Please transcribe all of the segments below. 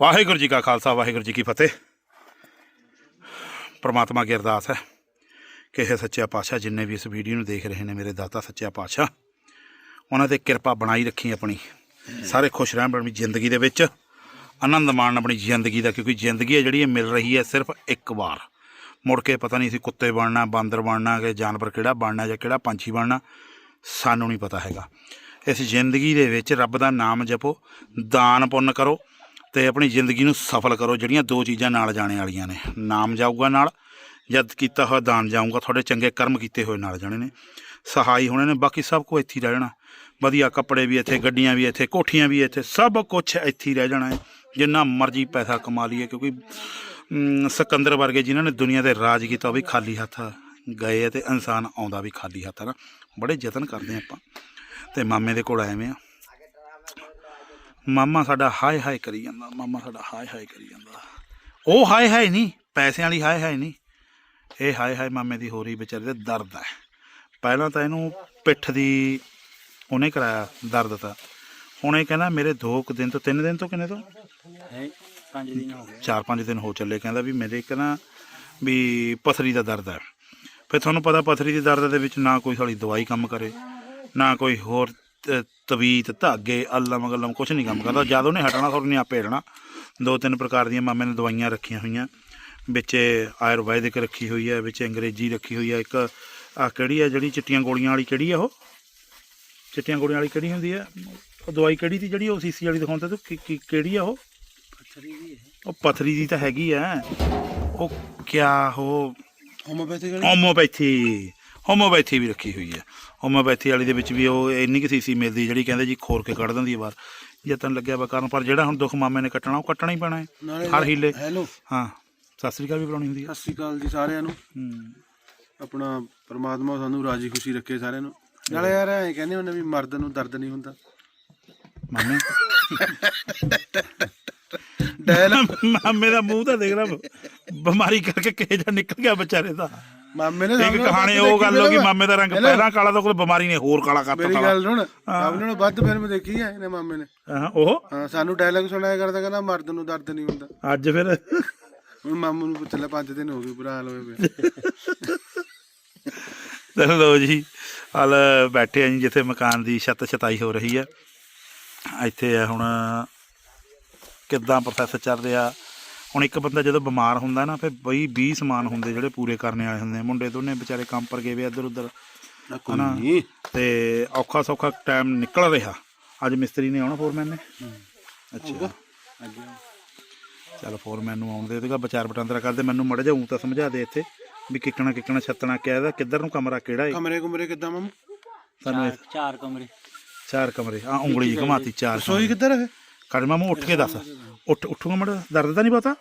ਵਾਹਿਗੁਰੂ ਜੀ ਕਾ ਖਾਲਸਾ, ਵਾਹਿਗੁਰੂ ਜੀ ਕੀ ਫਤਿਹ। ਪ੍ਰਮਾਤਮਾ ਕੀ ਅਰਦਾਸ ਹੈ ਕਿ ਇਹ ਸੱਚਿਆ ਪਾਤਸ਼ਾਹ ਜਿੰਨੇ ਵੀ ਇਸ ਵੀਡੀਓ ਨੂੰ ਦੇਖ ਰਹੇ ਨੇ, ਮੇਰੇ ਦਾਤਾ ਸੱਚਿਆ ਪਾਤਸ਼ਾਹ, ਉਹਨਾਂ ਤੇ ਕਿਰਪਾ ਬਣਾਈ ਰੱਖੀ ਆਪਣੀ। ਸਾਰੇ ਖੁਸ਼ ਰਹਿਣ ਆਪਣੀ ਜ਼ਿੰਦਗੀ ਦੇ ਵਿੱਚ, ਆਨੰਦ ਮਾਣਨ ਆਪਣੀ ਜ਼ਿੰਦਗੀ ਦਾ, ਕਿਉਂਕਿ ਜ਼ਿੰਦਗੀ ਹੈ ਜਿਹੜੀ, ਇਹ ਮਿਲ ਰਹੀ ਹੈ ਸਿਰਫ ਇੱਕ ਵਾਰ। ਮੁੜ ਕੇ ਪਤਾ ਨਹੀਂ ਸੀ ਕੁੱਤੇ ਬਣਨਾ, ਬਾਂਦਰ ਬਣਨਾ, ਕਿ ਜਾਨਵਰ ਕਿਹੜਾ ਬਣਨਾ ਜਾਂ ਕਿਹੜਾ ਪੰਛੀ ਬਣਨਾ, ਸਾਨੂੰ ਨਹੀਂ ਪਤਾ ਹੈਗਾ। ਇਸ ਜ਼ਿੰਦਗੀ ਦੇ ਵਿੱਚ ਰੱਬ ਦਾ ਨਾਮ ਜਪੋ, ਦਾਨ ਪੁੰਨ ਕਰੋ ਤੇ ਆਪਣੀ ਜ਼ਿੰਦਗੀ ਨੂੰ ਸਫਲ ਕਰੋ ਜਿਹੜੀਆਂ ਦੋ ਚੀਜ਼ਾਂ ਨਾਲ ਜਾਣੇ ਵਾਲੀਆਂ ਨੇ। ਨਾਮ ਜਾਊਗਾ ਨਾਲ ਜਦ ਕੀਤਾ ਹੋਇਆ ਦਾਨ ਜਾਊਗਾ ਤੁਹਾਡੇ ਚੰਗੇ ਕਰਮ ਕੀਤੇ ਹੋਏ ਨਾਲ ਜਾਣੇ ਨੇ। ਸਹਾਈ ਹੋਣੇ ਨੇ ਬਾਕੀ ਸਭ ਕੁਝ ਇੱਥੇ ਰਹਿ ਜਾਣਾ। ਵਧੀਆ ਕੱਪੜੇ ਵੀ ਇੱਥੇ ਗੱਡੀਆਂ ਵੀ ਇੱਥੇ ਕੋਠੀਆਂ ਵੀ ਇੱਥੇ ਸਭ ਕੁਝ ਇੱਥੇ ਹੀ ਰਹਿ ਜਾਣਾ ਹੈ। ਜਿੰਨਾ ਮਰਜ਼ੀ ਪੈਸਾ ਕਮਾ ਲਈਏ ਕਿਉਂਕਿ ਅਮ, ਸਿਕੰਦਰ ਵਰਗੇ ਜਿਨ੍ਹਾਂ ਨੇ ਦੁਨੀਆ ਤੇ ਰਾਜ ਕੀਤਾ ਉਹ ਵੀ ਖਾਲੀ ਹੱਥ ਗਏ ਆ ਤੇ ਇਨਸਾਨ ਆਉਂਦਾ ਵੀ ਖਾਲੀ ਹੱਥ ਆ ਨਾ। ਬੜੇ ਯਤਨ ਕਰਦੇ ਆ ਆਪਾਂ। ਤੇ ਮਾਮੇ ਦੇ ਕੋਲ ਐਵੇਂ ਵੇ ਆ। ਮਾਮਾ ਸਾਡਾ ਹਾਏ ਹਾਏ ਕਰੀ ਜਾਂਦਾ ਮਾਮਾ ਸਾਡਾ ਹਾਏ ਹਾਏ ਕਰੀ ਜਾਂਦਾ। ਉਹ ਹਾਏ ਹਾਏ ਨਹੀਂ ਪੈਸਿਆਂ ਵਾਲੀ ਹਾਏ ਹਾਏ ਨਹੀਂ। ਇਹ ਹਾਏ ਹਾਏ ਮਾਮੇ ਦੀ ਹੋ ਰਹੀ ਵਿਚਾਰੇ ਦੇ ਦਰਦ ਹੈ। ਪਹਿਲਾਂ ਤਾਂ ਇਹਨੂੰ ਪਿੱਠ ਦੀ ਉਹਨੇ ਕਰਾਇਆ ਦਰਦ ਤਾਂ। ਹੁਣ ਇਹ ਕਹਿੰਦਾ ਮੇਰੇ ਦੋ ਕੁ ਦਿਨ ਤੋਂ ਤਿੰਨ ਦਿਨ ਤੋਂ ਕਿੰਨੇ ਤੋਂ? ਹੈ ਪੰਜ ਦਿਨ ਹੋ ਗਏ। ਚਾਰ ਪੰਜ ਦਿਨ ਹੋ ਚੱਲੇ ਕਹਿੰਦਾ ਵੀ ਮੇਰੇ ਇੱਕ ਨਾ ਵੀ ਪਥਰੀ ਦਾ ਦਰਦ ਹੈ। ਫਿਰ ਤੁਹਾਨੂੰ ਪਤਾ ਪਥਰੀ ਦੇ ਦਰਦ ਦੇ ਵਿੱਚ ਨਾ ਕੋਈ ਸਾਲੀ ਦਵਾਈ ਕੰਮ ਕਰੇ ਨਾ ਕੋਈ ਹੋਰ ਤਵੀਤ ਧਾਗੇ ਅੱਲਮ ਗਲਮ ਕੁਝ ਨਹੀਂ ਕੰਮ ਕਰਦਾ। ਜਦ ਉਹਨੇ ਹਟਣਾ ਤੁਹਾਨੂੰ ਨਹੀਂ ਆਪੇ ਹਟਣਾ। ਦੋ ਤਿੰਨ ਪ੍ਰਕਾਰ ਦੀਆਂ ਮਾਮੇ ਨੇ ਦਵਾਈਆਂ ਰੱਖੀਆਂ ਹੋਈਆਂ। ਵਿੱਚ ਆਯੁਰਵੈਦਿਕ ਰੱਖੀ ਹੋਈ ਹੈ ਵਿੱਚ ਅੰਗਰੇਜ਼ੀ ਰੱਖੀ ਹੋਈ ਹੈ। ਇੱਕ ਆ ਕਿਹੜੀ ਹੈ ਜਿਹੜੀ ਚਿੱਟੀਆਂ ਗੋਲੀਆਂ ਵਾਲੀ ਕਿਹੜੀ ਹੈ ਉਹ? ਚਿੱਟੀਆਂ ਗੋਲੀਆਂ ਵਾਲੀ ਕਿਹੜੀ ਹੁੰਦੀ ਹੈ? ਉਹ ਦਵਾਈ ਕਿਹੜੀ ਦੀ ਜਿਹੜੀ ਉਹ ਸੀਸੀ ਵਾਲੀ ਦਿਖਾਉਂਦਾ ਤੂੰ ਕੀ- ਕਿਹੜੀ ਆ ਉਹ? ਪੱਥਰੀ ਹੈ। ਉਹ ਪਥਰੀ ਦੀ ਤਾਂ ਹੈਗੀ ਆ ਉਹ ਕਿਆ ਉਹ ਹੋਮੋਪੈਥਿਕ ਹੋਮੋਪੈਥੀ ਹੋਮੋਪੈਥੀ ਵੀ ਰੱਖੀ ਹੋਈ ਹੈ। ਹੋਮੋਪੈਥੀ ਵਾਲੀ ਦੇ ਵਿੱਚ ਵੀ ਉਹ ਇੰਨੀ ਕਿ ਸੀਸੀ ਮਿਲਦੀ ਜਿਹੜੀ ਕਹਿੰਦੇ ਜੀ ਖੋਰ ਕੇ ਕੱਢ ਦਿੰਦੀ ਹੈ ਬਾਹਰ। ਯਤਨ ਲੱਗਿਆ ਵਾ ਕਰਨ ਪਰ ਜਿਹੜਾ ਹੁਣ ਦੁੱਖ ਮਾਮੇ ਨੇ ਕੱਟਣਾ ਉਹ ਕੱਟਣਾ ਹੀ ਪੈਣਾ ਹੈ। ਹਰ ਹੀਲੇ। ਹੈਲੋ। ਹਾਂ। ਸਤਿ ਸ੍ਰੀ ਅਕਾਲ ਵੀ ਬੁਲਾਉਣੀ ਹੁੰਦੀ ਹੈ ਸਤਿ ਸ਼੍ਰੀ ਅਕਾਲ ਜੀ ਸਾਰਿਆਂ ਨੂੰ। ਹੂੰ। ਆਪਣਾ ਪ੍ਰਮਾਤਮਾ ਸਾਨੂੰ ਰਾਜੀ ਖੁਸ਼ੀ ਰੱਖੇ ਸਾਰਿਆਂ ਨੂੰ। ਨਾਲੇ ਯਾਰ ਐ ਕਹਿੰਦੇ ਹੁੰਦੇ ਵੀ ਮਰਦ ਨੂੰ ਦਰਦ ਨਹੀਂ ਹੁੰਦਾ। ਮਾਮੇ। ਡੈਲ ਮਾਮੇ ਦਾ ਮੂੰਹ ਤਾਂ ਦੇਖ ਲੈ ਬਿਮਾਰੀ ਕਰਕੇ ਕਿਹੇ ਜਾ ਨਿਕਲ ਗਿਆ ਵਿਚਾਰੇ ਦਾ। ਮਾਮੇ ਨੇ ਇੱਕ ਕਹਾਣੀ ਉਹ ਗੱਲ ਹੋ ਗਈ ਮਾਮੇ ਦਾ ਰੰਗ ਪਹਿਲਾਂ ਕਾਲਾ ਤਾਂ ਕੋਈ ਬਿਮਾਰੀ ਨੇ ਹੋਰ ਕਾਲਾ ਕਰਤਾ ਮੇਰੀ ਗੱਲ ਸੁਣ ਆਪਣੇ ਨਾਲੋਂ ਵੱਧ ਫਿਲਮ ਦੇਖੀ ਹੈ ਇਹਨੇ ਮਾਮੇ ਨੇ। ਹਾਂ, ਉਹ? ਹਾਂ ਸਾਨੂੰ ਡਾਇਲੌਗ ਸੁਣਾਇਆ ਕਰਦਾ ਕਹਿੰਦਾ ਮਰਦ ਨੂੰ ਦਰਦ ਨਹੀਂ ਹੁੰਦਾ। ਅੱਜ ਫਿਰ ਹੁਣ ਮਾਮੂ ਨੂੰ ਪੁੱਛ ਲੈ ਪੰਜ ਦਿਨ ਹੋ ਗਏ ਬੁਰਾ ਹਾਲ ਹੋਇਆ ਪਿਆ ਲਓ ਜੀ ਹਾਲ ਬੈਠੇ ਆ ਜਿੱਥੇ ਮਕਾਨ ਦੀ ਛੱਤ ਛਤਾਈ ਹੋ ਰਹੀ ਹੈ ਇੱਥੇ ਆ ਹੁਣ ਕਿੱਦਾਂ ਪ੍ਰੋਸੈਸ ਚੱਲ ਰਿਹਾ। ਹੁਣ ਇੱਕ ਬੰਦਾ ਜਦੋਂ ਬਿਮਾਰ ਹੁੰਦਾ ਨਾ ਫਿਰ ਬਈ 20 ਸਮਾਨ ਹੁੰਦੇ ਜਿਹੜੇ ਪੂਰੇ ਕਰਨੇ ਵਾਲੇ ਹੁੰਦੇ ਆ। ਮੁੰਡੇ ਦੋਨੇ ਵਿਚਾਰੇ ਕੰਮ ਪਰ ਗਏ ਵੇ ਇੱਧਰ ਉੱਧਰ ਨਾ ਕੋਈ ਨਹੀਂ। ਤੇ ਔਖਾ ਸੌਖਾ ਟਾਈਮ ਨਿਕਲ ਰਿਹਾ। ਅੱਜ ਮਿਸਤਰੀ ਨੇ ਆਉਣਾ ਫੋਰਮੈਨ ਨੇ? ਅੱਛਾ। ਚਲ ਫੋਰਮੈਨ ਨੂੰ ਆਉਣ ਦੇ ਦੇਗਾ ਵਿਚਾਰ ਵਟਾਂਦਰਾ ਕਰਦੇ। ਮੈਨੂੰ ਮੜ ਜਾਊ ਤਾਂ ਸਮਝਾ ਦੇ ਇੱਥੇ ਵੀ ਕਿੱਕਣਾ ਕਿੱਕਣਾ ਛੱਤਣਾ ਇਹਦਾ ਕਿੱਧਰ ਨੂੰ ਕਮਰਾ ਕਿਹੜਾ ਹੈ ਕਮਰੇ ਕੁਮਰੇ ਕਿੱਦਾਂ ਮਾਮੂ? ਸਾਨੂੰ ਚਾਰ ਕਮਰੇ। ਚਾਰ ਕਮਰੇ। ਆ ਉਂਗਲੀ ਜੀ ਘਮਾਤੀ ਚਾਰ ਸੋਈ ਕਿੱਧਰ ਹੈ ਕੱਢ ਮਾਮੂ ਉੱਠ ਕੇ ਦੱਸ। ਉੱਠ ਉੱਠੂਗਾ ਮੜ ਦਰਦ ਤਾਂ ਨਹੀਂ ਪਤਾ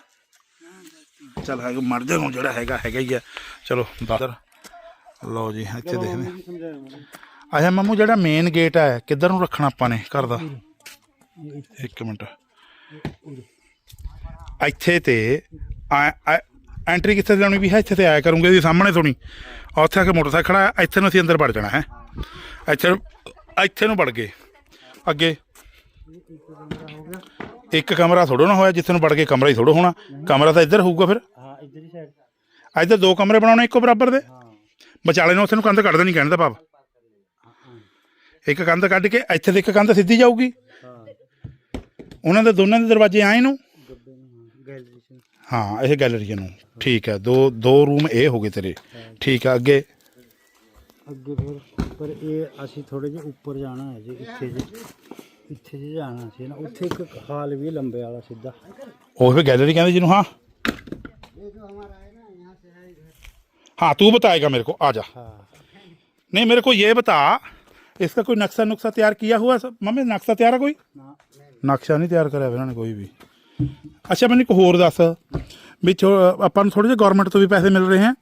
ਚੱਲ ਹੈਗਾ ਮਰ ਜਾ ਹੁਣ ਜਿਹੜਾ ਹੈਗਾ ਹੈਗਾ ਹੀ ਆ। ਚਲੋ ਦੱਸ। ਲਓ ਜੀ ਇੱਥੇ ਦੇਖਦੇ ਹਾਂ। ਅੱਛਾ ਮਾਮੂ ਜਿਹੜਾ ਮੇਨ ਗੇਟ ਹੈ ਕਿੱਧਰ ਨੂੰ ਰੱਖਣਾ ਆਪਾਂ ਨੇ ਘਰ ਦਾ? ਇੱਕ ਮਿੰਟ। ਇੱਥੇ ਤੇ ਐਂਟਰੀ ਕਿੱਥੇ ਲਾਉਣੀ ਵੀ ਹੈ? ਇੱਥੇ ਤੇ ਆਇਆ ਕਰੂੰਗੇ ਜੀ ਸਾਹਮਣੇ ਸੁਣੀ ਉੱਥੇ ਆ ਕੇ ਮੋਟਰਸਾਈਕਲ ਖੜਾ ਹੈ, ਇੱਥੇ ਨੂੰ ਅਸੀਂ ਅੰਦਰ ਵੜ ਜਾਣਾ ਹੈ। ਇੱਥੇ ਇੱਥੇ ਨੂੰ ਵੜ ਗਏ। ਅੱਗੇ। ਇੱਕ ਕਮਰਾ ਥੋੜੋ ਨਾ ਹੋਇਆ ਜਿੱਥੇ ਨੂੰ ਵੜ ਕੇ ਕਮਰਾ ਹੀ ਥੋੜੋ ਹੋਣਾ। ਕਮਰਾ ਤਾਂ ਇੱਧਰ ਹੋਊਗਾ ਫਿਰ। ਹਾਂ ਇੱਧਰ ਹੀ ਸਾਈਡ ਇੱਧਰ ਦੋ ਕਮਰੇ ਬਣਾਉਣੇ ਇੱਕੋ ਬਰਾਬਰ ਦੇ। ਵਿਚਾਲੇ ਨੂੰ ਉੱਥੇ ਨੂੰ ਕੰਧ ਕੱਢ ਦੇਣੀ ਕਹਿਣ ਦਾ ਭਾਵ। ਇੱਕ ਕੰਧ ਕੱਢ ਕੇ ਇੱਥੇ ਤੇ ਇੱਕ ਕੰਧ ਸਿੱਧੀ ਜਾਊਗੀ। ਉਹਨਾਂ ਦੇ ਦੋਨਾਂ ਦੇ ਦਰਵਾਜ਼ੇ ਆਏ ਨੂੰ। ਹਾਂ ਇਹ ਗੈਲਰੀ ਨੂੰ। ਠੀਕ ਹੈ ਦੋ ਦੋ ਰੂਮ ਇਹ ਹੋ ਗਏ ਤੇਰੇ। ਠੀਕ ਹੈ ਅੱਗੇ। ਅੱਗੇ ਫਿਰ। ਪਰ ਇਹ ਅਸੀਂ ਥੋੜੇ ਜਿਹਾ ਉੱਪਰ ਜਾਣਾ ਹੈ ਜੀ ਇੱਥੇ ਜੀ। ਇੱਥੇ ਜੀ ਜਾਣਾ ਸੀ ਨਾ ਉੱਥੇ ਇੱਕ ਖਾਲ ਵੀ ਲੰਬੇ ਵਾਲਾ ਸਿੱਧਾ। ਉਹ ਫਿਰ ਗੈਲਰੀ ਕਹਿੰਦੇ ਜਿਹਨੂੰ ਹਾਂ? हाँ तू बताएगा मेरे को आ जा हाँ। नहीं मेरे को ये बता ਕੋਈ ਨਕਸ਼ਾ ਨੁਕਸਾ ਤਿਆਰ तैयार ਹੋਇਆ? हुआ सब मम्मी नक्शा तैयार है कोई ਨਕਸ਼ਾ ਨਹੀਂ ਤਿਆਰ ਕਰਿਆ ਇਹਨਾਂ ਨੇ ਕੋਈ ਵੀ। ਅੱਛਾ ਮੈਨੂੰ ਇੱਕ ਹੋਰ ਦੱਸ ਵੀ ਆਪਾਂ ਨੂੰ ਥੋੜੇ ਜਿਹਾ ਗਵਰਨਮੈਂਟ ਤੋਂ ਵੀ ਪੈਸੇ ਮਿਲ ਰਹੇ ਹਨ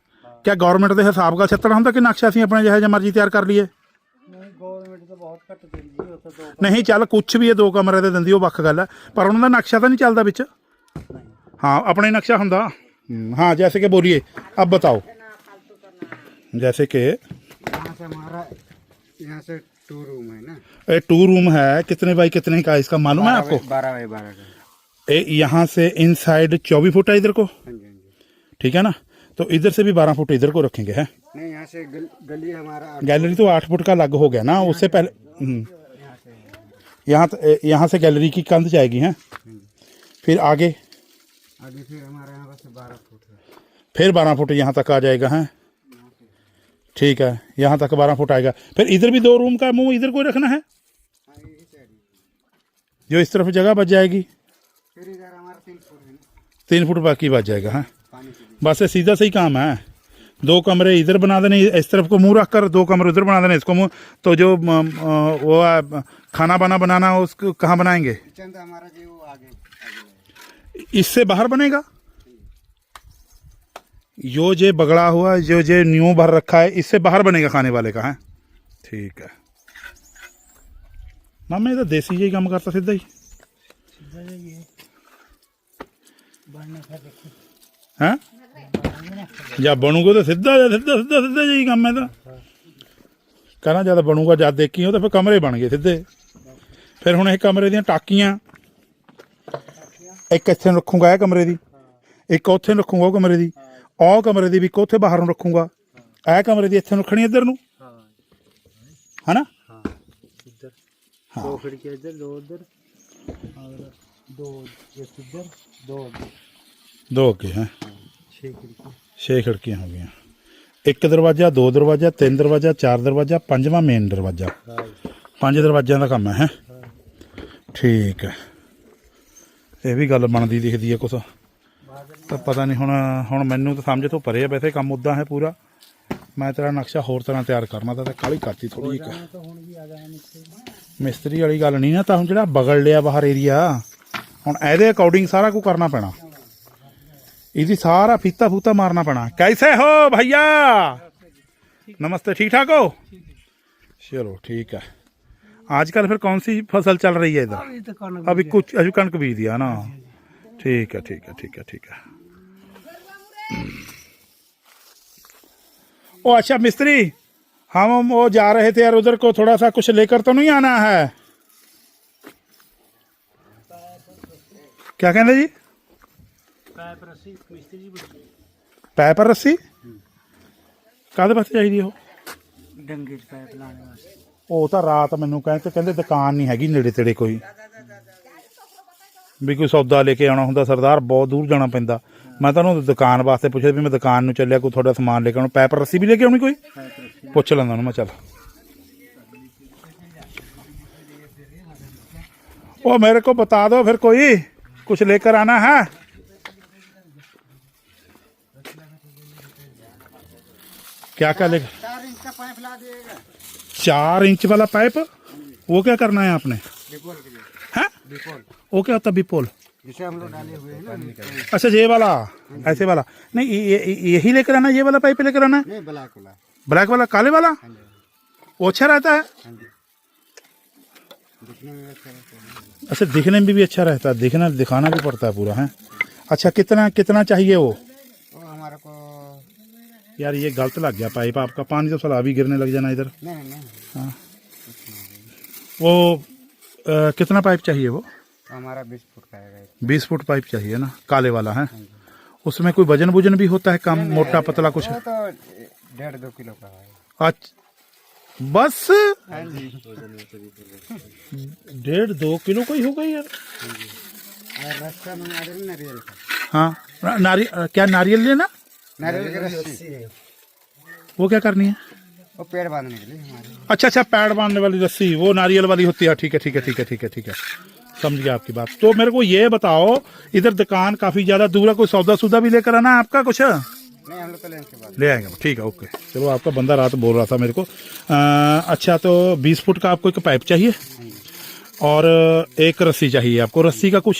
ਕਿਆ ਗਵਰਨਮੈਂਟ ਦੇ ਹਿਸਾਬ ਦਾ ਛੱਤਣਾ ਹੁੰਦਾ ਕਿ ਨਕਸ਼ਾ ਅਸੀਂ ਆਪਣੇ ਜਿਹੇ ਜਿਹਾ ਮਰਜ਼ੀ ਤਿਆਰ ਕਰ ਲਈਏ ਨਹੀਂ ਗਵਰਨਮੈਂਟ ਤਾਂ ਬਹੁਤ ਘੱਟ ਦਿੰਦੀ ਹੈ ਉੱਥੇ ਦੋ ਨਹੀਂ ਚੱਲ ਕੁਛ ਵੀ ਇਹ ਦੋ ਕਮਰੇ ਦੇ ਦਿੰਦੀ ਉਹ ਵੱਖ ਗੱਲ ਹੈ ਪਰ ਉਹਨਾਂ ਦਾ ਨਕਸ਼ਾ ਤਾਂ ਨਹੀਂ ਚੱਲਦਾ ਵਿੱਚ हाँ अपना ही नक्शा ਹੁੰਦਾ हम्म, हाँ जैसे कि बोलिए अब बताओ जैसे कि यहाँ से हमारा यहाँ से टू रूम है ना ये टू रूम है कितने बाई कितने का है इसका मालूम है आपको बारह बाई बारह का ये यहाँ से इन साइड चौबीस फुट है इधर को हाँ जी हाँ जी ठीक है ना तो इधर से भी बारह फुट इधर को रखेंगे है? नहीं यहाँ से गल, गली हमारा गैलरी तो आठ फुट का अलग हो गया ना उससे पहले हम्म। यहाँ यहाँ से गैलरी की कंध जाएगी है? फिर आगे? आगे फिर हमारे यहाँ से बारह फुट है। फिर बारह फुट यहाँ तक आ जाएगा है? ठीक है यहाँ तक बारह फुट आएगा। फिर इधर भी दो रूम का मुँह इधर को रखना है? हाँ यही जो इस तरफ़ जगह बच जाएगी। फिर इधर हमारा तीन फुट बाकी बच जाएगा है? बस ये सीधा सही काम है दो कमरे इधर बना देने इस तरफ को मुंह रख कर दो कमरे उधर बना देने इसको मुंह तो जो म, अ, वो है, खाना बना बनाना है, उसको कहाँ बनाएंगे किचन तो हमारा जो वो आगे आगे है। इससे बाहर बनेगा जो जे बगड़ा हुआ है, जो जे न्यू भर रखा है इससे बाहर बनेगा खाने वाले का है ठीक है मामा ये तो देसी जी काम करता सीधा ही हैं ਜਾਂ ਬਣੂਗਾ ਤਾਂ ਸਿੱਧਾ ਜਾਂ ਸਿੱਧਾ ਸਿੱਧਾ ਸਿੱਧਾ ਜਿਹੀ ਕੰਮ ਹੈ ਤਾਂ। ਕਹਣਾ ਜਦ ਬਣੂਗਾ ਜਦ ਦੇਖੀ ਉਹ ਤਾਂ ਫਿਰ ਕਮਰੇ ਬਣ ਗਏ ਸਿੱਧੇ। ਫਿਰ ਹੁਣ ਇਹ ਕਮਰੇ ਦੀਆਂ ਟਾਕੀਆਂ। ਇੱਕ ਇੱਥੇ ਰੱਖੂਗਾ ਇਹ ਕਮਰੇ ਦੀ। ਇੱਕ ਉੱਥੇ ਰੱਖੂਗਾ ਉਹ ਕਮਰੇ ਦੀ। ਉਹ ਕਮਰੇ ਦੀ ਵੀ ਇੱਕ ਉੱਥੇ ਬਾਹਰ ਨੂੰ ਰੱਖੂਗਾ। ਇਹ ਕਮਰੇ ਦੀ ਇੱਥੇ ਰੱਖਣੀ ਇੱਧਰ ਨੂੰ। ਹਨਾ? ਹਾਂ। ਇੱਧਰ ਦੋ ਖਿੜਕੀਆਂ ਇੱਧਰ ਦੋ ਉੱਧਰ। ਦੋ ਇੱਧਰ ਦੋ ਦੋ ਕੇ ਹੈ। 6 ਖਿੜਕੀਆਂ 6 ਖਿੜਕੀਆਂ ਹੋ ਗਈਆਂ। ਇੱਕ ਦਰਵਾਜ਼ਾ, ਦੋ ਦਰਵਾਜ਼ਾ, ਤਿੰਨ ਦਰਵਾਜ਼ਾ, ਚਾਰ ਦਰਵਾਜ਼ਾ, ਪੰਜਵਾਂ ਮੇਨ ਦਰਵਾਜ਼ਾ। ਪੰਜ ਦਰਵਾਜ਼ਿਆਂ ਦਾ ਕੰਮ ਹੈ ਠੀਕ ਹੈ। ਇਹ ਵੀ ਗੱਲ ਬਣਦੀ ਦਿਖਦੀ ਹੈ ਕੁਛ। ਤਾਂ ਪਤਾ ਨਹੀਂ ਹੁਣ ਹੁਣ ਮੈਨੂੰ ਤਾਂ ਸਮਝ ਤੋਂ ਪਰੇ ਆ, ਵੈਸੇ ਕੰਮ ਉਦਾਂ ਹੈ ਪੂਰਾ। ਮੈਂ ਤੇਰਾ ਨਕਸ਼ਾ ਹੋਰ ਤਰ੍ਹਾਂ ਤਿਆਰ ਕਰਨਾ, ਤਾਂ ਕਾਲੀ ਕਰਤੀ ਥੋੜੀ ਇੱਕ। ਮਿਸਤਰੀ ਵਾਲੀ ਗੱਲ ਨਹੀਂ ਨਾ, ਤਾਂ ਹੁਣ ਜਿਹੜਾ ਬਗਲ ਲਿਆ ਬਾਹਰ ਏਰੀਆ ਹੁਣ ਇਹਦੇ ਅਕੋਰਡਿੰਗ ਸਾਰਾ ਕੁ ਕਰਨਾ ਪੈਣਾ। ਇਹਦੀ ਸਾਰਾ ਫੀਤਾ ਫੂਤਾ ਮਾਰਨਾ ਪੈਣਾ ਕੈਸੇ ਹੋ ਭਈਆ नमस्ते ठीक ठाक हो चलो ठीक है आजकल फिर कौन सी फसल चल रही है इधर अभी तो कौन अभी कुछ अभी कणक बीज दिया ना ठीक है ठीक है ठीक है ठीक है ओ अच्छा मिस्त्री हम वो जा रहे थे यार उधर को थोड़ा सा कुछ लेकर तो नहीं आना है क्या कहते जी ਪੈਪ ਰੱਸੀ ਮਿਸਤਰੀ ਜੀ ਬੁੱਝੀ ਉਹ? ਡੰਗੇ 'ਚ ਪੈਪ ਲਾਉਣ ਵਾਸਤੇ। ਉਹ ਤਾਂ ਰਾਤ ਮੈਨੂੰ ਕਹਿੰਦੇ ਕਹਿੰਦੇ ਦੁਕਾਨ ਨਹੀਂ ਹੈਗੀ ਨੇੜੇ ਤੇੜੇ ਕੋਈ। ਵੀ ਕੋਈ ਸੌਦਾ ਲੈ ਕੇ ਆਉਣਾ ਹੁੰਦਾ ਸਰਦਾਰ ਬਹੁਤ ਦੂਰ ਜਾਣਾ ਪੈਂਦਾ। ਮੈਂ ਤਾਂ ਉਹਨੂੰ ਦੁਕਾਨ ਵਾਸਤੇ ਪੁੱਛਿਆ ਵੀ ਮੈਂ ਦੁਕਾਨ ਨੂੰ ਚੱਲਿਆ ਕੋਈ ਤੁਹਾਡਾ ਸਮਾਨ ਲੈ ਕੇ ਆਉਣਾ। ਪੈਪ ਰੱਸੀ ਵੀ ਲੈ ਕੇ ਆਉਣੀ ਕੋਈ? ਪੁੱਛ ਲੈਂਦਾ ਉਹਨੂੰ ਮੈਂ ਚੱਲ। ਉਹ ਮੇਰੇ ਕੋ ਬਤਾ ਦੋ ਫਿਰ ਕੋਈ। ਕੁਝ ਲੈ ਕਰ ਆਣਾ ਹੈ? क्या क्या लेकर चार इंच का पाइप ला दिएगा चार इंच वाला पाइप? वो क्या करना है आपने? हैं? वो क्या होता बिपोल जिसे हम लोग डाले हुए हैं ना अच्छा ये वाला ऐसे वाला। नहीं यही लेकर आना ये वाला पाइप लेकर आना? है ब्लैक वाला। ब्लैक वाला काले वाला? हाँ वो अच्छा रहता है? अच्छा लगता है। अच्छा दिखने में भी अच्छा रहता है। दिखना दिखाना भी पड़ता है पूरा है? अच्छा कितना कितना चाहिए वो? यार ये गलत लग गया पाइप आपका पानी तो सला भी गिरने लग जाना इधर। नहीं नहीं। नहीं वो अ, कितना पाइप चाहिए वो? हमारा बीस फुट का है बीस फुट पाइप चाहिए ना काले वाला है? उसमें कोई वज़न वज़न भी होता है कम मोटा पतला कुछ? तो डेढ़ दो किलो का है। अच्छा बस? हाँ डेढ़ दो किलो का ही होगा यार। और नारियल हाँ क्या नारियल लेना? नारियल की रस्सी। वो क्या करनी है? वो पेड़ बांधने के लिए हमारे। अच्छा अच्छा पेड़ बांधने वाली रस्सी वो नारियल वाली होती है। ठीक है ठीक है ठीक है ठीक है ठीक है। समझ गया आपकी बात। तो मेरे को ये बताओ इधर दुकान काफ़ी ज़्यादा दूर है कोई सौदा सूदा भी लेकर आना है आपका कुछ? नहीं हम लोग तो ले आएँगे। ठीक है ओके। चलो आपका बंदा रात बोल रहा था मेरे को। अ, अच्छा तो बीस फुट का आपको एक पाइप चाहिए? और एक रस्सी चाहिए आपको। रस्सी का कुछ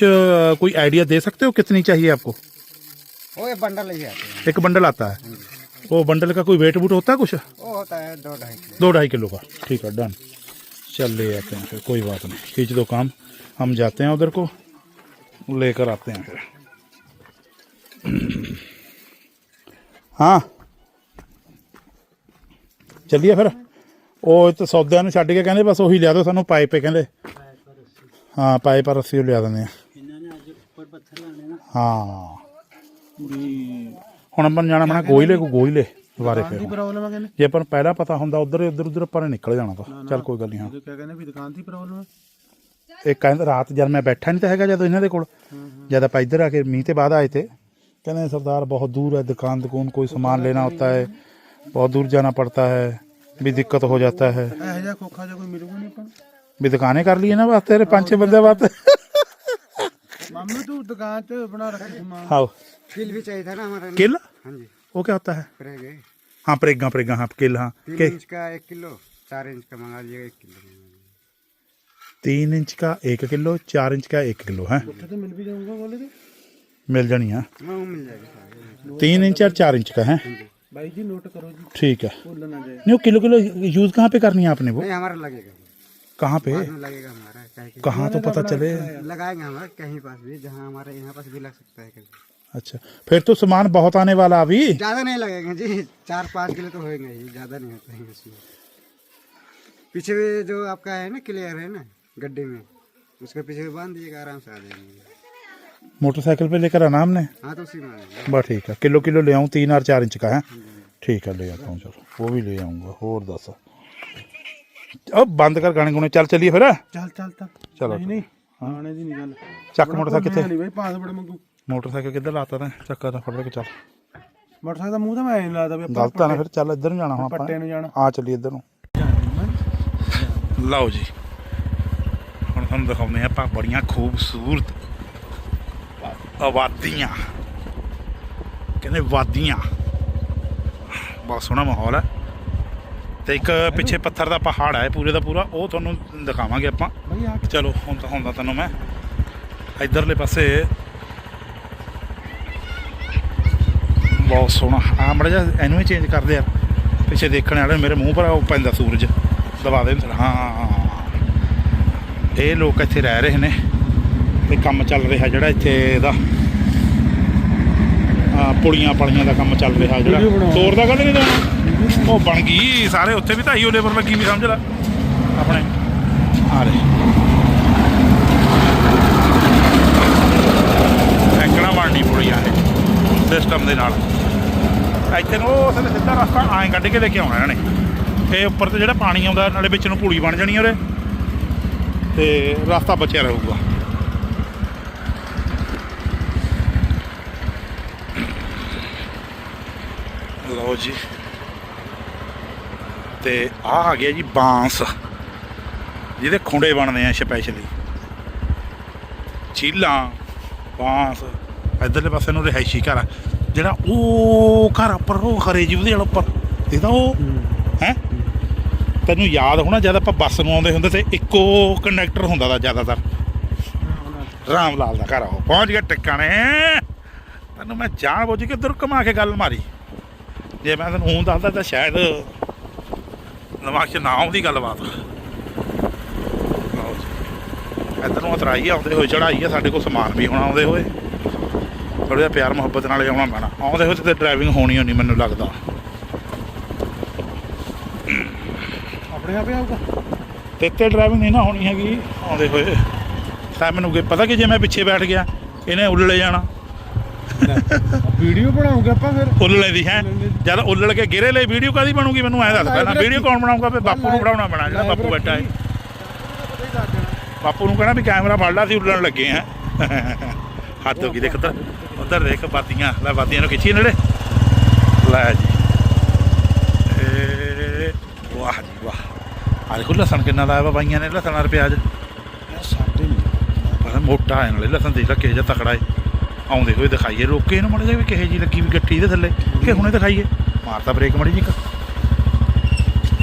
कोई आइडिया दे सकते हो? कितनी चाहिए आपको? वो ये बंडल ही आते हैं एक बंडल आता है वो बंडल का कोई वेट वूट होता है कुछ वो होता है दो ढाई किलो दो ढाई किलो का ठीक है डन चल ले आते हैं फिर कोई बात नहीं खींच दो काम हम जाते हैं उधर को लेकर आते हैं फिर हाँ ਚੱਲੀਏ ਫਿਰ ਉਹ ਤੇ ਸੌਦਿਆਂ ਨੂੰ ਛੱਡ ਕੇ ਕਹਿੰਦੇ ਬਸ ਉਹੀ ਲਿਆ ਦਿਓ ਸਾਨੂੰ ਪਾਈਪ ਕਹਿੰਦੇ ਹਾਂ ਪਾਈਪ ਆ ਰੱਸੀ ਉਹ ਲਿਆ ਦਿੰਦੇ ਆ इन्होंने आज ਪੱਥਰ ਲਾਣੇ ਨਾ ਹਾਂ ਵੀ ਹੁਣ ਆਪਾਂ ਜਾਣਾ ਬਣਾ ਗੋਈਲੇ ਕੋ ਗੋਈਲੇ ਦੁਬਾਰੇ ਦੁਕਾਨ ਦੀ ਫੇਰ ਪ੍ਰੋਬਲਮ ਆ ਕਹਿੰਦੇ ਜੇ ਆਪਾਂ ਨੂੰ ਪਹਿਲਾਂ ਪਤਾ ਹੁੰਦਾ ਉਧਰ ਇੱਧਰ ਉੱਧਰ ਆਪਾਂ ਨੇ ਨਿਕਲ ਜਾਣਾ ਤਾਂ ਚੱਲ ਕੋਈ ਗੱਲ ਨਹੀਂ ਹਾਂ ਉਹ ਕਿਆ ਕਹਿੰਦੇ ਵੀ ਦੁਕਾਨ ਦੀ ਪ੍ਰੋਬਲਮ ਹੈ ਇਹ ਕਹਿੰਦਾ ਰਾਤ ਜਦ ਮੈਂ ਬੈਠਾ ਨਹੀਂ ਤਾਂ ਹੈਗਾ ਜਦੋਂ ਇਹਨਾਂ ਦੇ ਕੋਲ ਜਦ ਆਪਾਂ ਇੱਧਰ आके ਮੀਂਹ ਤੇ ਬਾਅਦ ਆਏ थे कहने सरदार बहुत दूर है दुकान दुकान कोई सामान लेना होता है बहुत दूर जाना पड़ता है भी दिक्कत हो जाता है ਇਹੋ ਜਿਹਾ ਖੋਖਾ ਜਿਹਾ ਕੋਈ ਮਿਲੂਗਾ ਨਹੀਂ ਆਪਾਂ ਨੂੰ भी दुकानें कर लिए ना वास्ते तेरे पांच छह बंदे बात मामू तू दुकान तो बना हाँ। किल भी चाहिए था ना हमारा किल? हाँ जी। वो क्या होता है? हाँ हाँ किल हाँ तीन इंच का एक किलो चार इंच का मंगा लिया एक किलो तीन इंच का एक किलो चार इंच का एक किलो है। तो मिल भी जाऊँगा बोले तो। मिल जानी हाँ। हाँ, है। तीन इंच और चार इंच का है। हाँ भाई जी नोट करो जी। ठीक है। नहीं किलो किलो यूज़ कहाँ पे करनी है आपने वो? हमारा लगेगा। कहाँ पे? लगेगा हमारा कहाँ तो पता चले। लगाएँगे हमारा कहीं पास भी जहाँ हमारे यहाँ पास भी लग सकता है कभी। अच्छा फिर तो सामान बहुत आने वाला अभी। ज़्यादा नहीं लगेंगे जी चार पाँच किलो तो होएँगे ही ज़्यादा नहीं होते हैं इसमें। पीछे भी जो आपका है ना क्लियर है ना गड्ढे में उसके पीछे बाँध दीजिएगा आराम से आ जाएँगे। मोटरसाइकिल पे लेकर आना हमने? हाँ तो बस ठीक है किलो किलो ले आऊँ तीन और चार इंच का है। ठीक है ले आता हूँ चलो वो भी ले आऊँगा और दस। ਉਹ ਬੰਦ ਕਰ ਗਾਣੇ ਗੁਣੇ ਚੱਲ ਚੱਲੀਏ ਫਿਰ। ਚੱਲ ਚੱਲ ਚੱਲ। ਨਹੀਂ ਨਹੀਂ ਦੀ ਨਹੀਂ ਗੱਲ। ਚੱਕ ਮੋਟਰਸਾਈਕਲ ਕਿੱਥੇ? ਨਹੀਂ ਬਾਈ ਪਾਸਵਰਡ ਮੰਗੂ। ਮੋਟਰਸਾਈਕਲ ਕਿੱਧਰ ਲਾਤਾ ਤੈਂ? ਚੱਕਾ ਤਾਂ ਫੜ ਕੇ ਚੱਲ। ਮੋਟਰਸਾਈਕਲ ਦਾ ਮੂੰਹ ਤਾਂ ਮੈਂ ਨਹੀਂ ਵੀ ਆਪਾਂ ਫਿਰ ਚੱਲ ਇੱਧਰ ਨੂੰ ਜਾਣਾ ਹੁਣ ਪੱਟੇ ਨੂੰ ਜਾਣਾ। ਆ ਚੱਲੀ ਇੱਧਰ ਨੂੰ। ਲਓ ਜੀ। ਹੁਣ ਤੁਹਾਨੂੰ ਦਿਖਾਉਂਦੇ ਆਪਾਂ ਬੜੀਆਂ ਖੂਬਸੂਰਤ ਆਬਾਦੀਆਂ। ਕਹਿੰਦੇ ਵਾਦੀਆਂ। ਬਹੁਤ ਸੋਹਣਾ ਮਾਹੌਲ ਹੈ ਤੇ ਇੱਕ ਪਿੱਛੇ ਪੱਥਰ ਦਾ ਪਹਾੜ ਹੈ ਪੂਰੇ ਦਾ ਪੂਰਾ ਉਹ ਤੁਹਾਨੂੰ ਦਿਖਾਵਾਂਗੇ ਆਪਾਂ। ਚਲੋ ਹੁਣ ਤਾਂ ਹੁੰਦਾ ਤੈਨੂੰ ਮੈਂ। ਇਧਰਲੇ ਪਾਸੇ। ਬਹੁਤ ਸੋਹਣਾ। ਆ ਮੜਾ ਜਾ ਇਹਨੂੰ ਹੀ ਚੇਂਜ ਕਰਦੇ ਆ। ਪਿੱਛੇ ਦੇਖਣ ਵਾਲੇ ਮੇਰੇ ਮੂੰਹ ਪਰ ਉਹ ਪੈਂਦਾ ਸੂਰਜ। ਦਬਾ ਦੇ ਹਾਂ ਇਹ ਲੋਕ ਇੱਥੇ ਰਹਿ ਰਹੇ ਨੇ। ਤੇ ਕੰਮ ਚੱਲ ਰਿਹਾ ਜਿਹੜਾ ਇੱਥੇ ਇਹਦਾ। ਆ ਪੁੜੀਆਂ ਪਲੀਆਂ ਦਾ ਕੰਮ ਚੱਲ ਰਿਹਾ ਜਿਹੜਾ। ਤੋਰ ਦਾ ਕਦੇ ਨਹੀਂ ਦੇਣਾ ਉਹ ਬਣ ਗਈ, ਸਾਰੇ ਉੱਥੇ ਵੀ ਤਾਂ ਹੀ ਉਹ ਲੇਬਰ ਲੱਗੀ ਵੀ ਸਮਝ ਲੈ। ਆਪਣੇ। ਆ ਰਹੇ। ਐਕੜਾ ਬਣਨੀ ਪੁੜੀਆਂ ਇਹ ਸਿਸਟਮ ਦੇ ਨਾਲ। ਇੱਥੇ ਨੂੰ ਉਹ ਅਸਲ ਸਿੱਧਾ ਰਸਤਾ ਐਂ ਕੱਢ ਕੇ ਲੈ ਕੇ ਆਉਣਾ ਇਹਨਾਂ ਨੇ। ਇਹ ਉੱਪਰ ਤੇ ਜਿਹੜਾ ਪਾਣੀ ਆਉਂਦਾ, ਨਾਲੇ ਵਿੱਚ ਨੂੰ ਪੁੜੀ ਬਣ ਜਾਣੀ ਉਹਦੇ। ਤੇ ਰਸਤਾ ਬਚਿਆ ਰਹੂਗਾ। ਲਓ ਜੀ। ਤੇ ਆ ਆ ਗਿਆ ਜੀ ਬਾਂਸ ਜਿਹਦੇ ਖੁੰਡੇ ਬਣਦੇ ਆ ਸਪੈਸ਼ਲੀ ਚੀਲਾਂ ਬਾਂਸ ਇਧਰਲੇ ਪਾਸੇ ਨੂੰ ਰਿਹਾਇਸ਼ੀ ਘਰ ਆ ਜਿਹੜਾ ਉਹ ਘਰ ਉੱਪਰ ਉਹ ਖਰੇ ਜੀ ਉਹਦੇ ਵਾਲਾ ਉੱਪਰ ਇਹਦਾ ਉਹ ਹੈ। ਤੈਨੂੰ ਯਾਦ ਹੋਣਾ ਜਦ ਆਪਾਂ ਬੱਸ ਨੂੰ ਆਉਂਦੇ ਹੁੰਦੇ ਤੇ ਇੱਕੋ ਕੰਡਕਟਰ ਹੁੰਦਾ ਦਾ ਜ਼ਿਆਦਾਤਰ। ਰਾਮ ਲਾਲ ਦਾ ਘਰ ਆ ਉਹ। ਪਹੁੰਚ ਗਿਆ ਟਿਕਾਣੇ। ਤੈਨੂੰ ਮੈਂ ਜਾਣ ਬੁੱਝ ਕੇ ਉਧਰ ਘੁਮਾ ਕੇ ਗੱਲ ਮਾਰੀ। ਜੇ ਮੈਂ ਤੈਨੂੰ ਹੁਣ ਦੱਸਦਾ ਤਾਂ ਸ਼ਾਇਦ ਦਿਮਾਗ 'ਚ ਨਾ ਆਉਂਦੀ ਗੱਲਬਾਤ। ਇੱਧਰ ਨੂੰ ਉਤਰਾਈ ਆਉਂਦੇ ਹੋਏ ਚੜਾਈ ਆ ਸਾਡੇ ਕੋਲ ਸਮਾਨ ਵੀ ਹੋਣਾ ਆਉਂਦੇ ਹੋਏ। ਥੋੜਾ ਜਿਹਾ ਪਿਆਰ ਮੁਹੱਬਤ ਨਾਲ ਆਉਣਾ ਪੈਣਾ। ਆਉਂਦੇ ਹੋਏ ਤੇ ਡਰਾਈਵਿੰਗ ਹੋਣੀ ਹੋਣੀ ਮੈਨੂੰ ਲੱਗਦਾ। ਆਪਣੇ ਆਪੇ ਆਊਗਾ। ਤੇ ਤੇ ਡਰਾਈਵਿੰਗ ਨਹੀਂ ਨਾ ਹੋਣੀ ਹੈਗੀ। ਆਉਂਦੇ ਹੋਏ। ਤਾਂ ਮੈਨੂੰ ਪਤਾ ਕਿ ਜੇ ਮੈਂ ਪਿੱਛੇ ਬੈਠ ਗਿਆ ਇਹਨੇ ਉੱਲਲੇ ਜਾਣਾ। ਵੀਡੀਓ ਬਣਾਉਂਗੇ ਆਪਾਂ ਫਿਰ। ਉੱਲਲੇ ਦੀ ਹੈ? ਜਦ ਉੱਲਲ ਕੇ ਗਿਰੇ ਲਈ ਵੀਡੀਓ ਕਾਦੀ ਬਣੂਗੀ? ਮੈਨੂੰ ਐਂ ਦੱਸ ਪਹਿਲਾਂ ਵੀਡੀਓ ਕੌਣ ਬਣਾਊਗਾ? ਫਿਰ ਬਾਪੂ ਨੂੰ ਬਣਾਉਣਾ ਪੈਣਾ ਜਿਹੜਾ ਬਾਪੂ ਬੈਠਾ ਹੈ। ਬਾਪੂ ਨੂੰ ਕਹਿਣਾ ਵੀ ਕੈਮਰਾ ਫੜ ਲਾ ਸੀ ਉੱਲਣ ਲੱਗੇ ਆ ਹੱਥ ਹੋ ਗਈ ਦੇਖ ਉਧਰ ਉਧਰ ਦੇਖ ਬਾਤੀਆਂ ਲੈ ਬਾਤੀਆਂ ਨੂੰ ਖਿੱਚੀ ਨੇੜੇ। ਲੈ ਜੀ। ਵਾਹ ਜੀ ਵਾਹ। ਆ ਦੇਖੋ ਲਸਣ ਕਿੰਨਾ ਲਾਇਆ ਵਾ ਬਾਈਆਂ ਨੇ ਲਸਣ ਔਰ ਪਿਆਜ਼। ਸਾਡੇ ਨਹੀਂ। ਪਰ ਮੋਟਾ ਹੈ ਨਾਲੇ ਲਸਣ ਦੇਖ ਲੈ ਕਿਹੋ ਜਿਹਾ ਤਕੜਾ ਹੈ। ਆਉਂਦੇ ਹੋਏ ਦਿਖਾਈਏ ਰੋਕੇ ਇਹਨੂੰ ਮੜੇ ਜਾ ਵੀ ਕਿਹੋ ਜੀ ਲੱਗੀ ਵੀ ਗੱਠੀ ਦੇ ਥੱਲੇ ਕਿ ਹੁਣੇ ਦਿਖਾਈਏ। ਮਾਰਤਾ ਬ੍ਰੇਕ ਮੜੀ ਜੀ ਇੱਕ।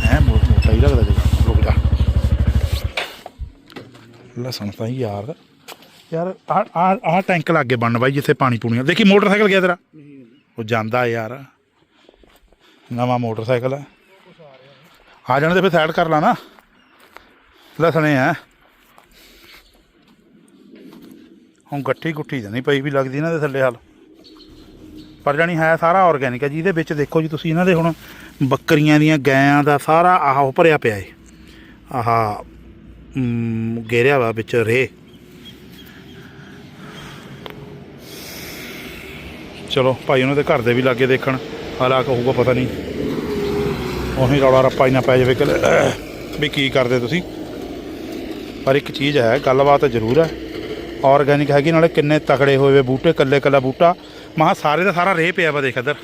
ਹੈ ਮੋਟਾ ਹੀ ਲੱਗਦਾ ਜੀ ਰੁਕ ਜਾ ਲਸਣ ਤਾਂ ਯਾਰ। ਯਾਰ ਆ ਆ ਆ ਟੈਂਕ ਲੱਗੇ ਬੰਨ ਬਾਈ ਜਿੱਥੇ ਪਾਣੀ ਪੂਣੀਆਂ ਦੇਖੀ ਮੋਟਰਸਾਈਕਲ ਗਿਆ ਤੇਰਾ? ਉਹ ਜਾਂਦਾ ਯਾਰ। ਨਵਾਂ ਮੋਟਰਸਾਈਕਲ ਆ। ਜਾਣ ਤੇ ਫਿਰ ਸਾਈਡ ਕਰ ਲਾ ਨਾ। ਲਸਣੇ ਆ। ਹੁਣ ਗੱਠੀ ਗੁੱਠੀ ਤਾਂ ਨਹੀਂ ਪਈ ਵੀ ਲੱਗਦੀ ਇਹਨਾਂ ਦੇ ਥੱਲੇ ਹਾਲ। ਪਰ ਜਾਣੀ ਹੈ ਸਾਰਾ ਆਰਗੈਨਿਕ ਹੈ ਜਿਹਦੇ ਵਿੱਚ ਦੇਖੋ ਜੀ ਤੁਸੀਂ ਇਹਨਾਂ ਦੇ ਹੁਣ ਬੱਕਰੀਆਂ ਦੀਆਂ ਗਾਇਆਂ ਦਾ ਸਾਰਾ ਆਹ ਉਹ ਭਰਿਆ ਪਿਆ ਏ। ਆਹ ਗੇਰਿਆ ਵਾ ਵਿੱਚ ਰੇ। ਚਲੋ ਭਾਈ ਉਹਨਾਂ ਦੇ ਘਰ ਦੇ ਵੀ ਲਾਗੇ ਦੇਖਣ ਹਾਲਾਕ ਹੋਊਗਾ ਪਤਾ ਨਹੀਂ। ਉਹੀ ਰੌਲਾ ਰੱਪਾ ਹੀ ਨਾ ਪੈ ਜਾਵੇ ਕਿ, ਵੀ ਕੀ ਕਰਦੇ ਤੁਸੀਂ? ਪਰ ਇੱਕ ਚੀਜ਼ ਹੈ, ਗੱਲਬਾਤ ਜ਼ਰੂਰ ਹੈ। ਆਰਗੈਨਿਕ ਹੈਗੀ ਨਾਲੇ ਕਿੰਨੇ ਤਕੜੇ ਹੋਏ ਵੇ ਬੂਟੇ ਕੱਲੇ ਕੱਲਾ ਬੂਟਾ। ਮਹਾ ਸਾਰੇ ਦਾ ਸਾਰਾ ਰੇ ਪਿਆ ਵਾ ਦੇਖ ਇੱਧਰ।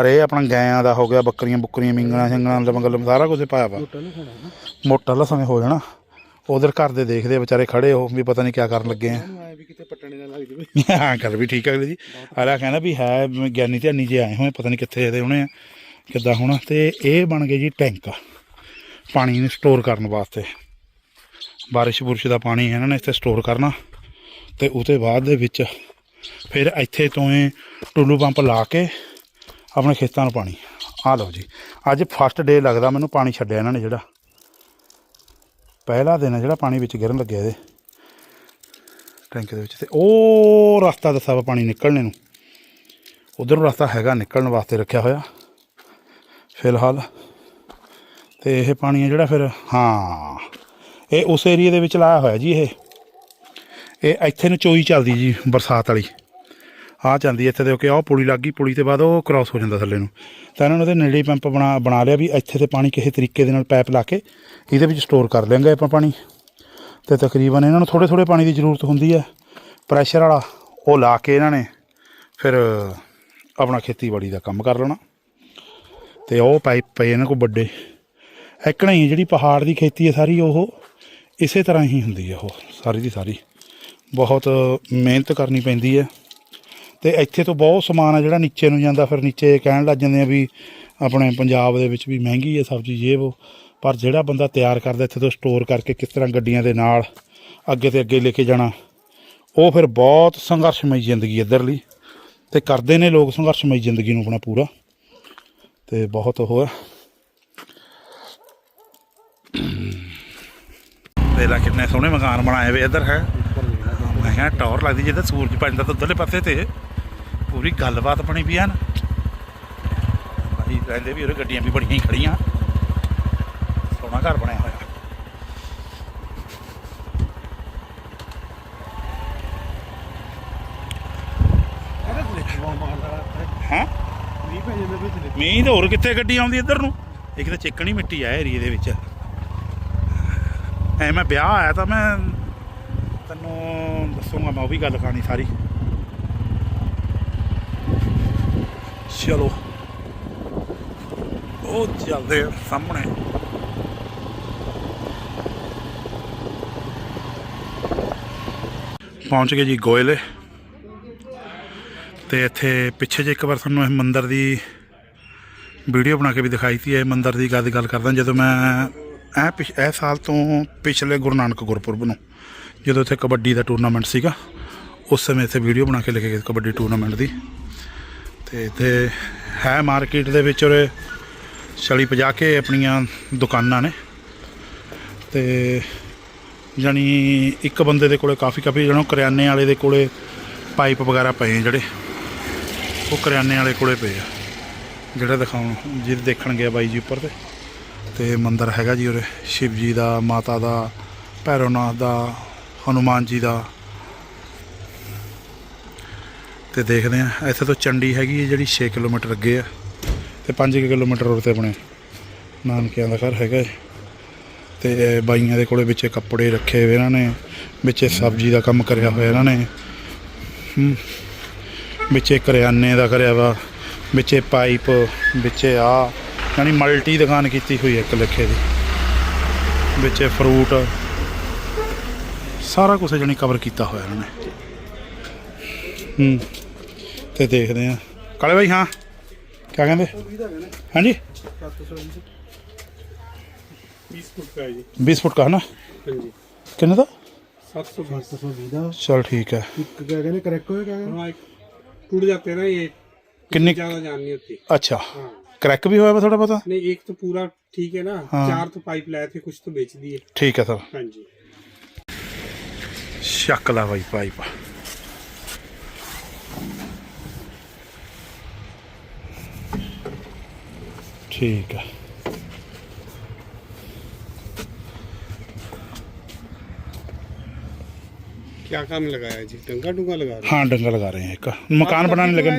ਅਰੇ ਆਪਣਾ ਗਾਇਆਂ ਦਾ ਹੋ ਗਿਆ ਬੱਕਰੀਆਂ ਬੁੱਕਰੀਆਂ ਮਿੰਗਣਾ ਸ਼ੰਗਣਾ ਲਮ ਗਲਮ ਸਾਰਾ ਕੁਝ ਪਾਇਆ ਵਾ। ਮੋਟਾ ਲਸਣ ਹੋ ਜਾਣਾ। ਉਧਰ ਘਰ ਦੇ ਦੇਖਦੇ ਵਿਚਾਰੇ ਖੜੇ ਹੋ ਵੀ ਪਤਾ ਨਹੀਂ ਕੀ ਕਰਨ ਲੱਗੇ ਆ। ਹਾਂ ਕਰ ਵੀ ਠੀਕ ਹੈ ਜੀ ਆਲਾ ਕਹਿੰਦਾ ਵੀ ਹੈ ਗਿਆਨੀ ਧਿਆਨੀ ਜੇ ਆਏ ਹੋਏ ਪਤਾ ਨਹੀਂ ਕਿੱਥੇ ਇਹਦੇ ਹੋਣੇ ਆ ਕਿੱਦਾਂ ਹੋਣਾ। ਤੇ ਇਹ ਬਣ ਗਏ ਜੀ ਟੈਂਕ ਪਾਣੀ ਨੂੰ ਸਟੋਰ ਕਰਨ ਵਾਸਤੇ। ਬਾਰਿਸ਼ ਬੁਰਸ਼ ਦਾ ਪਾਣੀ ਇਹਨਾਂ ਨੇ ਇੱਥੇ ਸਟੋਰ ਕਰਨਾ ਤੇ ਉਹਦੇ ਬਾਅਦ ਦੇ ਵਿੱਚ ਫਿਰ ਇੱਥੇ ਤੋਂ ਇਹ ਟੁੱਲੂ ਪੰਪ ਲਾ ਕੇ ਆਪਣੇ ਖੇਤਾਂ ਨੂੰ ਪਾਣੀ। ਆ ਲਓ ਜੀ, ਅੱਜ ਫਸਟ ਡੇ ਲੱਗਦਾ ਮੈਨੂੰ ਪਾਣੀ ਛੱਡਿਆ ਇਹਨਾਂ ਨੇ ਜਿਹੜਾ। ਪਹਿਲਾ ਦਿਨ ਜਿਹੜਾ ਪਾਣੀ ਵਿੱਚ ਗਿਰਨ ਲੱਗਿਆ ਇਹਦੇ। ਟੈਂਕ ਦੇ ਵਿੱਚ ਤੇ ਉਹ ਰਸਤਾ ਦੱਸਿਆ ਵਾ ਪਾਣੀ ਨਿਕਲਣੇ ਨੂੰ ਉਧਰ ਰਸਤਾ ਹੈਗਾ ਨਿਕਲਣ ਵਾਸਤੇ ਰੱਖਿਆ ਹੋਇਆ। ਫਿਲਹਾਲ ਤੇ ਇਹ ਪਾਣੀ ਹੈ ਜਿਹੜਾ ਫਿਰ, ਹਾਂ। ਇਹ ਉਸ ਏਰੀਏ ਦੇ ਵਿੱਚ ਲਾਇਆ ਹੋਇਆ ਜੀ ਇਹ। ਇਹ ਇੱਥੇ ਨੂੰ ਚੋਈ ਚੱਲਦੀ ਜੀ ਬਰਸਾਤ ਵਾਲੀ। ਆ ਜਾਂਦੀ ਇੱਥੇ ਦੇ ਕਿ ਆਹ ਪੁਲੀ ਲੱਗ ਗਈ, ਪੁਲੀ ਤੇ ਬਾਅਦ ਉਹ ਕ੍ਰਾਸ ਹੋ ਜਾਂਦਾ ਥੱਲੇ ਨੂੰ। ਤਾਂ ਇਹਨਾਂ ਨੇ ਉਹਦੇ ਨੇੜੇ ਪੰਪ ਬਣਾ ਬਣਾ ਲਿਆ ਵੀ ਇੱਥੇ ਤੇ ਪਾਣੀ ਕਿਸੇ ਤਰੀਕੇ ਦੇ ਨਾਲ ਪਾਈਪ ਲਾ ਕੇ ਇਹਦੇ ਵਿੱਚ ਸਟੋਰ ਕਰ ਲੈਂਗੇ ਆਪਾਂ ਪਾਣੀ। ਤੇ ਤਕਰੀਬਨ ਇਹਨਾਂ ਨੂੰ ਥੋੜੇ ਥੋੜੇ ਪਾਣੀ ਦੀ ਜ਼ਰੂਰਤ ਹੁੰਦੀ ਹੈ। ਪ੍ਰੈਸ਼ਰ ਵਾਲਾ ਉਹ ਲਾ ਕੇ ਇਹਨਾਂ ਨੇ ਫਿਰ ਆਪਣਾ ਖੇਤੀਬਾੜੀ ਦਾ ਕੰਮ ਕਰ ਲੈਣਾ। ਤੇ ਉਹ ਪਾਈਪ ਪਏ ਇਹਨਾਂ ਕੋਲ ਵੱਡੇ। ਇੱਕ ਨਹੀਂ, ਜਿਹੜੀ ਪਹਾੜ ਦੀ ਖੇਤੀ ਹੈ ਸਾਰੀ ਉਹ ਇਸੇ ਤਰ੍ਹਾਂ ਹੀ ਹੁੰਦੀ ਹੈ ਉਹ, ਸਾਰੀ ਦੀ ਸਾਰੀ। ਬਹੁਤ ਮਿਹਨਤ ਕਰਨੀ ਪੈਂਦੀ ਹੈ ਤੇ ਇੱਥੇ ਤੋਂ ਬਹੁਤ ਸਮਾਨ ਆ ਜਿਹੜਾ ਨੀਚੇ ਨੂੰ ਜਾਂਦਾ, ਫਿਰ ਨੀਚੇ ਕਹਿਣ ਲੱਗ ਜਾਂਦੇ ਆ ਵੀ ਆਪਣੇ ਪੰਜਾਬ ਦੇ ਵਿੱਚ ਵੀ ਮਹਿੰਗੀ ਹੈ ਸਬਜ਼ੀ, ਇਹ ਉਹ। ਪਰ ਜਿਹੜਾ ਬੰਦਾ ਤਿਆਰ ਕਰਦਾ ਇੱਥੇ ਤੋਂ ਸਟੋਰ ਕਰਕੇ ਕਿਸ ਤਰ੍ਹਾਂ ਗੱਡੀਆਂ ਦੇ ਨਾਲ ਅੱਗੇ ਤੇ ਅੱਗੇ ਲੈ ਕੇ ਜਾਣਾ, ਉਹ ਫਿਰ ਬਹੁਤ ਸੰਘਰਸ਼ਮਈ ਜ਼ਿੰਦਗੀ ਇੱਧਰਲੀ। ਤੇ ਕਰਦੇ ਨੇ ਲੋਕ ਸੰਘਰਸ਼ਮਈ ਜ਼ਿੰਦਗੀ ਨੂੰ ਆਪਣਾ ਪੂਰਾ। ਤੇ ਬਹੁਤ ਉਹ ਹੈ ਵੇਲਾ ਕਿੰਨੇ ਸੋਹਣੇ ਮਕਾਨ ਬਣਾਏ ਵੇ ਇੱਧਰ ਹੈ। ਮੈਂ ਕਿਹਾ ਟੌਰ ਲੱਗਦੀ ਜਿੱਦਾਂ ਸੂਰਜ ਪੈਂਦਾ ਤਾਂ ਉਧਰਲੇ ਪਾਸੇ ਤੇ। ਪੂਰੀ ਗੱਲਬਾਤ ਬਣੀ ਵੀ ਆ ਨਾ। ਭਾਈ ਕਹਿੰਦੇ ਵੀ ਉਹ ਗੱਡੀਆਂ ਵੀ ਬੜੀਆਂ ਹੀ ਖੜੀਆਂ। ਸੋਹਣਾ ਘਰ ਬਣਿਆ ਹੋਇਆ। ਹੈ? ਮੀਂਹ ਤਾਂ ਹੋਰ ਕਿੱਥੇ ਗੱਡੀ ਆਉਂਦੀ ਇੱਧਰ ਨੂੰ? ਇੱਕ ਤਾਂ ਚਿੱਕਣੀ ਮਿੱਟੀ ਆ ਏਰੀਏ ਦੇ ਵਿੱਚ। ਐ ਮੈਂ ਵਿਆਹ ਆਇਆ ਤਾਂ ਮੈਂ ਤੈਨੂੰ ਦੱਸੂਗਾ, ਮੈਂ ਉਹ ਵੀ ਗੱਲ ਕਹਾਣੀ ਸਾਰੀ। ਚਲੋ। ਉਹ ਚੱਲਦੇ ਆ ਸਾਹਮਣੇ। ਪਹੁੰਚ ਗਏ ਜੀ ਗੋਇਲੇ। ਤੇ ਇੱਥੇ ਪਿੱਛੇ ਜੇ ਇੱਕ ਵਾਰ ਤੁਹਾਨੂੰ ਇਹ ਮੰਦਿਰ ਦੀ ਵੀਡੀਓ ਬਣਾ ਕੇ ਵੀ ਦਿਖਾਈ ਸੀ, ਇਹ ਮੰਦਿਰ ਦੀ ਗੱਲ ਗੱਲ ਕਰਦਾ ਜਦੋਂ ਮੈਂ ਇਹ ਪਿਛ, ਇਹ ਸਾਲ ਤੋਂ ਪਿਛਲੇ ਗੁਰੂ ਨਾਨਕ ਗੁਰਪੁਰਬ ਨੂੰ, ਜਦੋਂ ਇੱਥੇ ਕਬੱਡੀ ਦਾ ਟੂਰਨਾਮੈਂਟ ਸੀਗਾ, ਉਸ ਸਮੇਂ ਇੱਥੇ ਵੀਡੀਓ ਬਣਾ ਕੇ ਲੈ ਕੇ ਗਏ ਕਬੱਡੀ ਟੂਰਨਾਮੈਂਟ ਦੀ। ਤੇ ਇੱਥੇ ਹੈ ਮਾਰਕੀਟ ਦੇ ਵਿੱਚ ਉਰੇ ਛਲੀ ਪਜਾ ਕੇ ਆਪਣੀਆਂ ਦੁਕਾਨਾਂ ਨੇ। ਤੇ ਜਾਣੀ ਇੱਕ ਬੰਦੇ ਦੇ ਕੋਲੇ ਕਾਫੀ ਕਾਫੀ ਜਣੋ ਕਰਿਆਨੇ ਵਾਲੇ ਦੇ ਕੋਲੇ ਪਾਈਪ ਵਗੈਰਾ ਪਏ ਆ ਜਿਹੜੇ। ਉਹ ਕਰਿਆਨੇ ਵਾਲੇ ਕੋਲੇ ਪਏ ਆ, ਜਿਹੜਾ ਦਿਖਾਉਣ, ਜਿਹਦੇ ਦੇਖਣ ਗਿਆ ਬਾਈ ਜੀ ਉੱਪਰ ਤੇ। ਤੇ ਮੰਦਿਰ ਹੈਗਾ ਜੀ ਉਰੇ, ਸ਼ਿਵ ਜੀ ਦਾ, ਮਾਤਾ ਦਾ, ਭੈਰੋਨਾਥ ਦਾ, ਹਨੂਮਾਨ ਜੀ ਦਾ ਤੇ ਦੇਖਦੇ ਆ ਇੱਥੇ ਤੋਂ ਚੰਡੀ ਹੈਗੀ ਹੈ ਜਿਹੜੀ 6 ਕਿਲੋਮੀਟਰ ਅੱਗੇ ਆ ਤੇ 5 ਕਿਲੋਮੀਟਰ ਉਰੇ ਤੇ ਆਪਣੇ ਨਾਨਕਿਆਂ ਦਾ ਘਰ ਹੈਗਾ ਹੈ। ਤੇ ਬਾਈਆਂ ਦੇ ਕੋਲੇ ਵਿੱਚੇ ਕੱਪੜੇ ਰੱਖੇ ਹੋਏ ਇਹਨਾਂ ਨੇ, ਵਿੱਚੇ ਸਬਜ਼ੀ ਦਾ ਕੰਮ ਕਰਿਆ ਹੋਇਆ ਇਹਨਾਂ ਨੇ ਹੂੰ। ਵਿੱਚੇ ਕਰਿਆਨੇ ਦਾ ਕਰਿਆ ਵਾ, ਵਿੱਚੇ ਪਾਈਪ, ਵਿੱਚੇ ਆ ਯਾਨੀ ਮਲਟੀ ਦੁਕਾਨ ਕੀਤੀ ਹੋਈ ਇੱਕ ਲੇਖੇ ਦੀ। ਵਿੱਚ ਫਰੂਟ ਸਾਰਾ ਕੁਝ ਜਣੀ ਕਵਰ ਕੀਤਾ ਹੋਇਆ ਇਹਨਾਂ ਨੇ। ਹੂੰ ਤੇ ਦੇਖਦੇ ਆ ਕਾਲੇ ਭਾਈ ਹਾਂ। ਕੀ ਕਹਿੰਦੇ? ਹਾਂਜੀ? 20 ਫੁੱਟ ਦਾ ਜੀ। 20 ਫੁੱਟ ਦਾ ਹੈ ਹਾਂਜੀ। ਕਿੰਨੇ ਦਾ? 720 ਦਾ। ਚਲ ਠੀਕ ਹੈ। ਇੱਕ ਕਿਆ ਕਹਿੰਦੇ? ਕਰੈਕ ਹੋਇਆ ਕਿਆ ਕਹਿੰਦੇ? ਟੁੱਟ ਜਾਂਦੇ ਨਾ ਇਹ ਕਿੰਨੀ ਜ਼ਿਆਦਾ ਜਾਣ ਨਹੀਂ ਹੁੰਦੀ ਅੱਛਾ। ਹਾਂ। क्रैक भी हुआ है थोड़ा पता नहीं एक तो पूरा ठीक है ना। हाँ। चार तो पाइप लाए थे कुछ तो बेच दिए। ठीक है सर। हाँ जी। शक ला भाई पाइप। ठीक है। क्या काम लगाया जी? टंका टुंका लगा रहे हाँ? डंगा लगा रहे हैं एक। मकान बनाने लगे।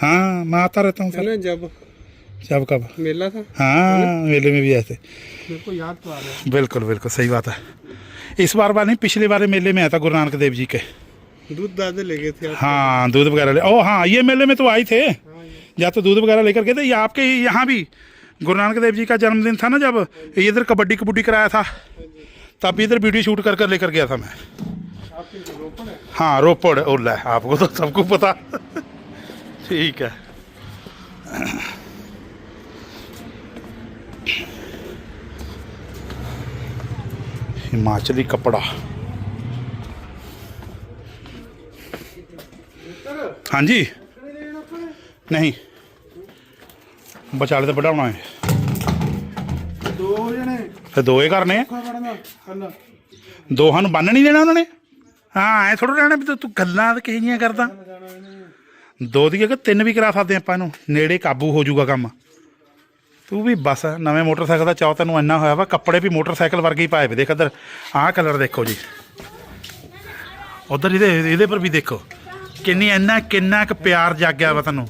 हाँ मैं आता रहता हूँ है जब जब कब? मेला था? हाँ मेले में भी ऐसे मेरे को याद तो आ रहा है। बिल्कुल बिल्कुल सही बात है। इस बार बार नहीं पिछले बार मेले में आया था गुरु नानक देव जी के। दूध दादे ले गए थे हाँ दूध वगैरह ले ओ हाँ ये मेले में तो आए थे। या। तो दूध वगैरह लेकर गए थे या आपके यहाँ भी। गुरु नानक देव जी का जन्मदिन था ना जब इधर कबड्डी कबड्डी कराया था। तब इधर वीडियो शूट कर कर लेकर गया था मैं। हाँ? रोपड़ ओला है आपको तो सबको पता। ठीक है। ਹਿਮਾਚਲੀ ਕਪੜਾ। ਹਾਂਜੀ। ਨਹੀਂ। ਬਚਾਲੇ ਤੇ ਵਧਾਉਣਾ ਹੈ। ਦੋ ਜਣੇ। ਫਿਰ ਦੋਏ ਕਰਨੇ ਆ। ਦੋਹਾਂ ਨੂੰ ਬੰਨ ਨਹੀਂ ਦੇਣਾ ਉਹਨਾਂ ਨੇ। ਹਾਂ ਐ ਥੋੜਾ ਰਹਿਣਾ ਵੀ ਤੂੰ- ਤੂੰ ਗੱਲਾਂ ਕਿਹੀਆਂ ਕਰਦਾ। ਦੋ ਦੀ ਜਗ੍ਹਾ ਤਿੰਨ ਵੀ ਕਰਾ ਸਕਦੇ ਆਪਾਂ ਇਹਨੂੰ। ਨੇੜੇ ਕਾਬੂ ਹੋ ਜਾਊਗਾ ਕੰਮ। ਤੂੰ ਵੀ ਬਸ ਨਵੇਂ ਮੋਟਰਸਾਈਕਲ ਦਾ ਚਾਹ ਤੈਨੂੰ ਇੰਨਾ ਹੋਇਆ ਵਾ, ਕੱਪੜੇ ਵੀ ਮੋਟਰਸਾਈਕਲ ਵਰਗੇ ਹੀ ਪਾਏ ਵੇ, ਦੇਖ ਇੱਧਰ, ਆਹ ਕਲਰ ਦੇਖੋ ਜੀ। ਉਧਰ ਇਹਦੇ ਇਹਦੇ ਪਰ ਵੀ ਦੇਖੋ, ਕਿੰਨੀ ਇੰਨਾ, ਕਿੰਨਾ ਕੁ ਪਿਆਰ ਜਾਗਿਆ ਵਾ ਤੈਨੂੰ।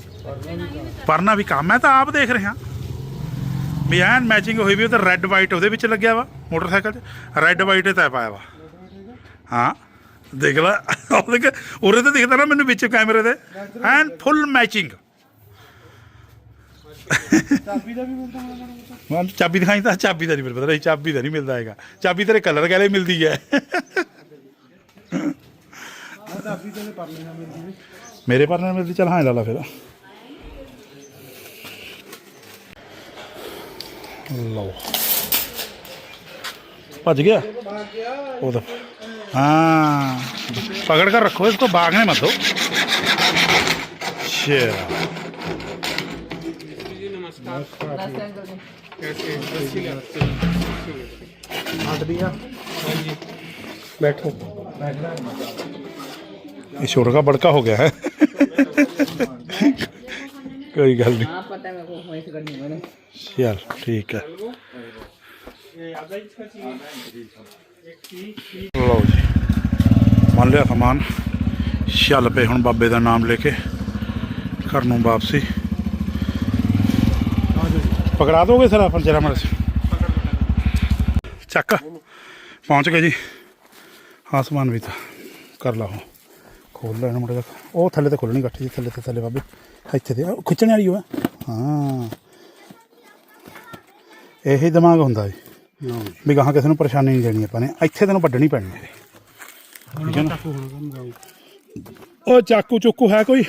ਪਰਨਾ ਵੀ ਕੰਮ ਹੈ ਤਾਂ ਆਪ ਦੇਖ ਰਿਹਾ। ਵੀ ਐਨ ਮੈਚਿੰਗ ਹੋਈ ਵੀ ਉਹ ਰੈੱਡ ਵਾਈਟ ਉਹਦੇ ਵਿੱਚ ਲੱਗਿਆ ਵਾ, ਮੋਟਰਸਾਈਕਲ 'ਚ। ਰੈੱਡ ਵਾਈਟ ਤੈ ਪਾਇਆ ਵਾ। ਹਾਂ, ਦੇਖ ਲੈ ਉਹ ਉਰੇ ਤੇ ਦਿਖਦਾ ਨਾ ਮੈਨੂੰ ਵਿੱਚ ਕੈਮਰੇ ਦੇ। ਐਨ ਫੁੱਲ ਮੈਚਿੰਗ ਚਾਬੀ ਦਾ ਵੀ ਮਿਲਦਾ ਹੋਣਾ ਮੈਂ ਚਾਬੀ ਦਿਖਾਈ ਤਾਂ ਚਾਬੀ ਦਾ ਨਹੀਂ ਮੈਨੂੰ ਪਤਾ ਨਹੀਂ ਚਾਬੀ ਦਾ ਨਹੀਂ ਮਿਲਦਾ ਹੈਗਾ ਚਾਬੀ ਤੇਰੇ ਕਲਰ ਗਾਲੇ ਮਿਲਦੀ ਹੈ ਚਾਬੀ ਤੇ ਪਰਲੇ ਨਾਲ ਮਿਲਦੀ ਨੇ ਮੇਰੇ ਪਰ ਨਾਲ ਮਿਲਦੀ ਚਲ ਹਾਂ ਲਾ ਲਾ ਫਿਰ ਲਓ ਭੱਜ ਗਿਆ ਉਹ ਤਾਂ हाँ पकड़ कर रखो इसको भागने मत दो अच्छा कैसे रस्सी लगाते हैं। ਹੱਟ ਦੀ ਆ हाँ जी बैठो ये छोटा का बड़का हो गया है कोई गल नहीं हाँ पता है मेरे को वहीं से करनी है मैंने चल ठीक है ਲਓ ਜੀ ਮੰਨ ਲਿਆ ਸਮਾਨ ਚੱਲ ਪਏ ਹੁਣ ਬਾਬੇ ਦਾ ਨਾਮ ਲੈ ਕੇ ਘਰ ਨੂੰ ਵਾਪਸੀ ਪਕੜਾ ਦੋਗੇ ਸਰ ਆਪਾਂ ਜਰਾ ਮਰ ਚੱਕ। ਪਹੁੰਚ ਗਏ ਜੀ। ਹਾਂ ਸਮਾਨ ਵੀ ਤਾਂ ਕਰ ਲਾ ਖੋਲ ਲੈਣ ਮੁੰਡੇ ਦਾ ਉਹ ਥੱਲੇ ਤੇ ਖੋਲਣੀ ਗੱਠੀ ਜੀ ਥੱਲੇ ਤੇ ਥੱਲੇ ਬਾਬੇ। ਇੱਥੇ ਤੇ ਖਿੱਚਣ ਵਾਲੀ ਹੋਆ ਹਾਂ। ਇਹੀ ਦਿਮਾਗ ਹੁੰਦਾ ਜੀ। ਵੀ ਗਾਹਾਂ ਕਿਸੇ ਨੂੰ ਪਰੇਸ਼ਾਨੀ ਨਹੀਂ ਦੇਣੀ ਆਪਾਂ ਨੇ। ਇੱਥੇ ਤੈਨੂੰ ਵੱਢਣੀ ਪੈਣੀ ਹੈ। ਉਹ ਚਾਕੂ ਚੁੱਕੂ ਹੈ ਕੋਈ?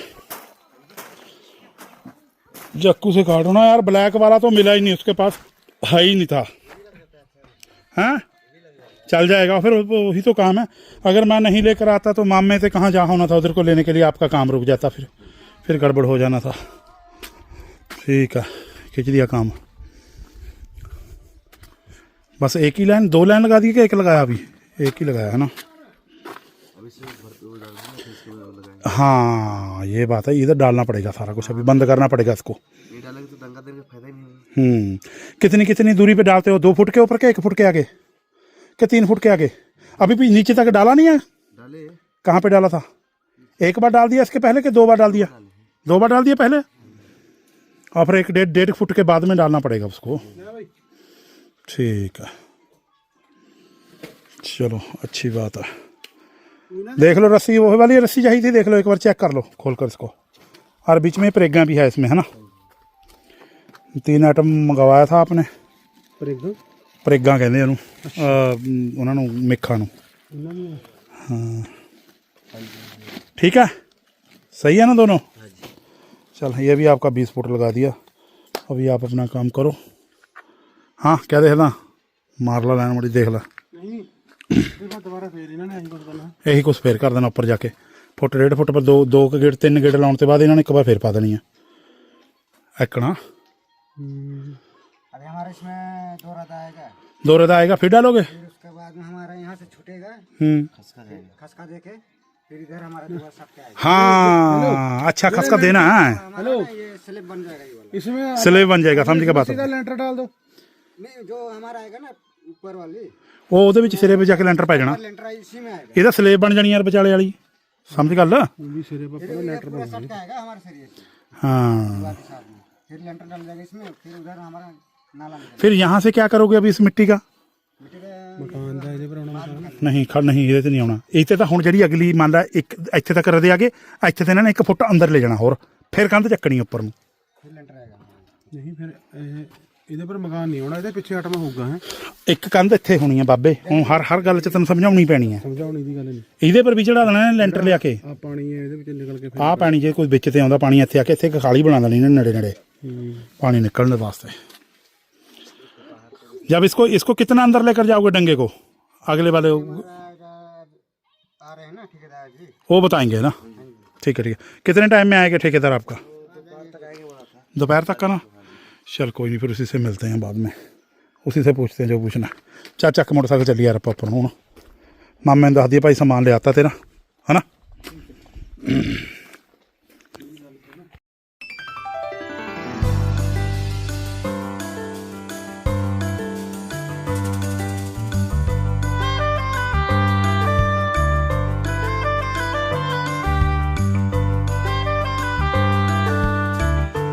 चाकू से काटो ना यार ब्लैक वाला तो मिला ही नहीं, उसके पास है ही नहीं था। हैं? चल जाएगा, फिर वही तो काम है। अगर मैं नहीं लेकर आता तो मामे से कहाँ जा होना था, उधर को लेने के लिए आपका काम रुक जाता, फिर फिर गड़बड़ हो जाना था। ठीक है, खींच दिया काम। बस एक ही लाइन, दो लाइन लगा दी कि एक लगाया अभी? एक ही लगाया है ना? हाँ ये बात है इधर डालना पड़ेगा सारा कुछ अभी बंद करना पड़ेगा इसको। ये डालेंगे तो दंगा देने का फ़ायदा ही नहीं हम्म कितनी कितनी दूरी पे डालते हो? दो फुट के ऊपर के एक फुट के आगे? के तीन फुट के आगे? अभी भी नीचे तक डाला नहीं है? डाले। कहाँ पे डाला था? एक बार डाल दिया इसके पहले कि दो बार डाल दिया? दो बार डाल दिया पहले? और फिर एक डेढ़ डेढ़ फुट के बाद में डालना पड़ेगा उसको। ठीक है। चलो अच्छी बात है। देख लो रस्सी वो वाली रस्सी चाहिए थी देख लो एक बार चेक कर लो खोल कर इसको और बीच में प्रेगा भी है इसमें है ना तीन आइटम मंगवाया था आपने प्रेगा कहते हैं उन्होंने मेखा हाँ ठीक है सही है ना दोनों चल ये भी आपका बीस फुट लगा दिया अभी आप अपना काम करो हाँ क्या देख ला मार ला लैन मड़ी देख ला ਨਹੀਂ ਫਿਰ ਬਾਅਦ ਦੁਬਾਰਾ ਫੇਰ ਇਹਨਾਂ ਨੇ ਐਂ ਕੁਝ ਕਰਨਾ ਇਹੀ ਕੁਛ ਫੇਰ ਕਰ ਦੇਣਾ ਉੱਪਰ ਜਾ ਕੇ ਫੁੱਟ ਡੇਢ ਫੁੱਟ ਪਰ ਦੋ ਦੋ ਕੁ ਗੇੜ ਤਿੰਨ ਗੇੜ ਲਾਉਣ ਤੋਂ ਬਾਅਦ ਇਹਨਾਂ ਨੇ ਇੱਕ ਵਾਰ ਫੇਰ ਪਾ ਦੇਣੀ ਆ ਐਕਣਾ अभी हमारे इसमें दो रात आएगा ਦੋ ਰਦਾ ਆਏਗਾ ਫਿਰ डालोगे फिर उसके बाद में हमारा यहाँ से छूटेगा हम्म खसका देके फिर इधर हमारा दुआ सबके आएगा हाँ अच्छा खसका देना है हमारा ना ये स्लिप बन जाएगा ये वाला इसमें स्लेब बन जाएगा समझ के बात सीधा लेंटर डाल दो नहीं जो हमारा आएगा ना ऊपर वाली ਉਹ ਉਹਦੇ ਵਿੱਚ ਸਿਰੇ 'ਤੇ ਜਾ ਕੇ ਲੈਂਟਰ ਪੈ ਜਾਣਾ लेंटर इसी में आएगा ਇਹਦਾ ਸਲੇਬ ਬਣ ਜਾਣੀ ਯਾਰ ਵਿਚਾਲੇ ਵਾਲੀ ਸਮਝ ਗੱਲ ਉਹ ਵੀ ਸਿਰੇ ਪਰ फिर ये पूरा सट का आएगा हमारे शरीर से हाँ दीवार के साथ में फिर लेंटर डाल जाएगा इसमें फिर उधर हमारा नाला निकल फिर यहाँ से क्या करोगे अभी इस मिट्टी का मिट्टी का ਮਕਾਨ ਦਾ ਇਹਦੇ ਪਰ ਆਉਣਾ ਮਕਾਨ ਨਹੀਂ ਖੜ ਨਹੀਂ ਇਹਦੇ ਤੇ ਨਹੀਂ ਆਉਣਾ ਇੱਥੇ ਤਾਂ ਹੁਣ ਜਿਹੜੀ ਅਗਲੀ ਮੰਨ ਲਾ ਇੱਕ ਇੱਥੇ ਤੱਕ ਰਦੇ ਆਗੇ ਇੱਥੇ ਤੇ ਇਹਨਾਂ ਨੇ ਇੱਕ ਫੁੱਟ ਅੰਦਰ ਲੈ ਜਾਣਾ ਹੋਰ ਫਿਰ ਕੰਧ ਚੱਕਣੀ ਉੱਪਰ ਨੂੰ फिर लेंटर आएगा हमारा ਨਹੀਂ ਫਿਰ ਇਹ ਇਹਦੇ ਪਰ ਮਕਾਨ ਨਹੀਂ ਆਉਣਾ ਇਹਦੇ ਪਿੱਛੇ ਹਟਵਾ ਹੋਊਗਾ ਹੈ ਇੱਕ ਕੰਧ ਇੱਥੇ ਹੋਣੀ ਆ ਬਾਬੇ ਹੁਣ ਹਰ ਹਰ ਗੱਲ 'ਚ ਤੈਨੂੰ ਸਮਝਾਉਣੀ ਪੈਣੀ ਹੈ ਸਮਝਾਉਣੀ ਦੀ ਗੱਲ ਨਹੀਂ ਇਹਦੇ ਪਰ ਵੀ ਚੜਾ ਦੇਣਾ ਇਹਨੇ ਲੈਂਟਰ ਲਿਆ ਕੇ ਆ ਪਾਣੀ ਹੈ ਇਹਦੇ ਵਿੱਚ ਨਿਕਲ ਕੇ ਫਿਰ ਆਹ ਪਾਣੀ ਜੇ ਕੋਈ ਵਿੱਚ ਤੇ ਆਉਂਦਾ ਪਾਣੀ ਇੱਥੇ ਆ ਕੇ ਇੱਥੇ ਇੱਕ ਖਾਲੀ ਬਣਾ ਦੇਣੀ ਇਹਨੇ ਨੇੜੇ ਨੇੜੇ ਹੂੰ। पानी निकलने वास्ते जब इसको इसको कितना अंदर लेकर जाओगे डंगे को अगले वाले आ रहे हैं ना ठेकेदार जी वो बताएंगे ना ठीक है ठीक है कितने टाइम में आएगा ठेकेदार आपका दोपहर तक का ना चल कोई नहीं फिर उसी से मिलते हैं बाद में उसी से पूछते हैं जो पूछना है। चार चक मोटरसाइकिल चली यार पापा हूँ मामे ने दस दिया भाई समान ले आता तेरा है ना